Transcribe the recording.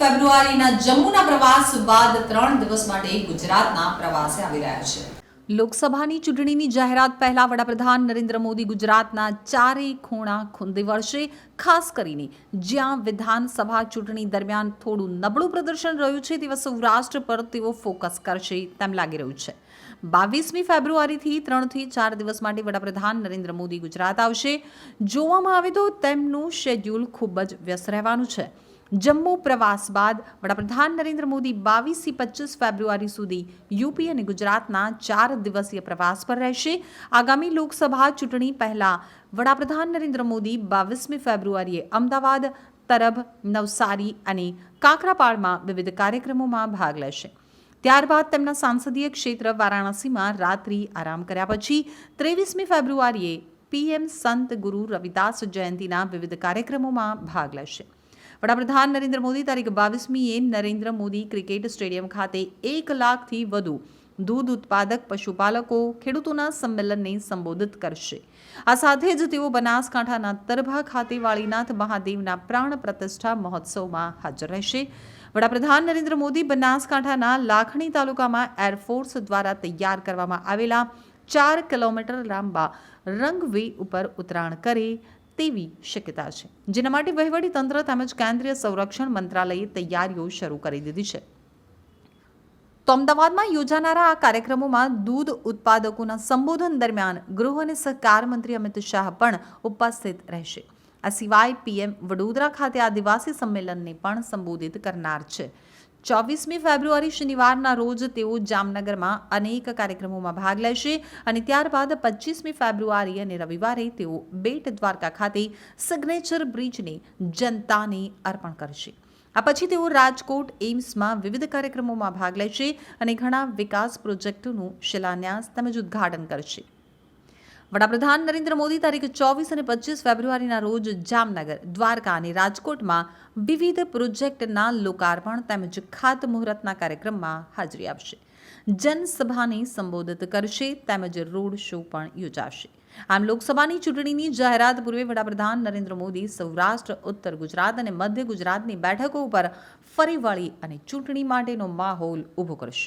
ફેબ્રુઆરીના જમ્મુના પ્રવાસ બાદ ત્રણ દિવસ માટે ગુજરાતના પ્રવાસે આવી રહ્યા છે. લોકસભાની ચૂંટણીની જાહેરાત પહેલા વડાપ્રધાન નરેન્દ્ર મોદી ગુજરાતના ચારેય ખૂણા ખૂંદી વળશે, ખાસ કરીને જ્યાં વિધાનસભા ચૂંટણી દરમિયાન થોડું નબળું પ્રદર્શન રહ્યું છે, તેવા સૌરાષ્ટ્ર પર તેઓ ફોકસ કરશે તેમ લાગી રહ્યું છે. બાવીસમી ફેબ્રુઆરીથી ત્રણથી ચાર દિવસ માટે વડાપ્રધાન નરેન્દ્ર મોદી ગુજરાત આવશે. જોવામાં આવે તો તેમનું શેડ્યુલ ખૂબ જ વ્યસ્ત રહેવાનું છે. જમ્મુ પ્રવાસ બાદ વડાપ્રધાન નરેન્દ્ર મોદી બાવીસથી પચીસ ફેબ્રુઆરી સુધી યુપી અને ગુજરાતના ચાર દિવસીય પ્રવાસ પર રહેશે. આગામી લોકસભા ચૂંટણી પહેલા વડાપ્રધાન નરેન્દ્ર મોદી બાવીસમી ફેબ્રુઆરીએ અમદાવાદ, તરબ, નવસારી અને કાકરાપાડમાં વિવિધ કાર્યક્રમોમાં ભાગ લેશે. ત્યારબાદ તેમના સાંસદીય ક્ષેત્ર વારાણસીમાં રાત્રિ આરામ કર્યા પછી ત્રેવીસમી ફેબ્રુઆરીએ પીએમ સંત ગુરુ રવિદાસ જયંતિના વિવિધ કાર્યક્રમોમાં ભાગ લેશે. વડાપ્રધાન નરેન્દ્ર મોદી તારીખ બાવીસમીએ નરેન્દ્ર મોદી ક્રિકેટ સ્ટેડિયમ ખાતે એક લાખથી વધુ દૂધ ઉત્પાદક પશુપાલકો ખેડૂતોના સંમેલનને સંબોધિત કરશે. આ સાથે જ તેઓ બનાસકાંઠાના તરભા ખાતે વાળીનાથ મહાદેવના પ્રાણ પ્રતિષ્ઠા મહોત્સવમાં હાજર રહેશે. વડાપ્રધાન નરેન્દ્ર મોદી બનાસકાંઠાના લાખણી તાલુકામાં એરફોર્સ દ્વારા તૈયાર કરવામાં આવેલા ચાર કિલોમીટર લાંબા રંગવે ઉપર ઉતરાણ કરે તેવી શક્યતા છે. જેના માટે વહીવટી તેમજ કેન્દ્રીય સંરક્ષણ મંત્રાલયે તૈયારીઓ શરૂ કરી દીધી છે. તો અમદાવાદમાં યોજાનારા આ કાર્યક્રમોમાં દૂધ ઉત્પાદકોના સંબોધન દરમિયાન ગૃહ અને સહકાર મંત્રી અમિત શાહ પણ ઉપસ્થિત રહેશે. આ સિવાય પીએમ વડોદરા ખાતે આદિવાસી સંમેલનને પણ સંબોધિત કરનાર છે. ચોવીસમી ફેબ્રુઆરી શનિવારના રોજ તેઓ જામનગરમાં અનેક કાર્યક્રમોમાં ભાગ લેશે અને ત્યારબાદ પચીસમી ફેબ્રુઆરી અને રવિવારે તેઓ બેટ દ્વારકા ખાતે સિગ્નેચર બ્રિજને જનતાને અર્પણ કરશે. આ પછી તેઓ રાજકોટ એમ્સમાં વિવિધ કાર્યક્રમોમાં ભાગ લેશે અને ઘણા વિકાસ પ્રોજેક્ટોનું શિલાન્યાસ તેમજ ઉદ્ઘાટન કરશે. વડાપ્રધાન નરેન્દ્ર મોદી તારીખ ચોવીસ અને પચીસ ફેબ્રુઆરીના રોજ જામનગર, દ્વારકા અને રાજકોટમાં વિવિધ પ્રોજેક્ટના લોકાર્પણ તેમજ ખાતમુહૂર્તના કાર્યક્રમમાં હાજરી આપશે. જનસભાને સંબોધિત કરશે તેમજ રોડ શો પણ યોજાશે. આમ લોકસભાની ચૂંટણીની જાહેરાત પૂર્વે વડાપ્રધાન નરેન્દ્ર મોદી સૌરાષ્ટ્ર, ઉત્તર ગુજરાત અને મધ્ય ગુજરાતની બેઠકો ઉપર ફરી વળી અને ચૂંટણી માટેનો માહોલ ઊભો કરશે.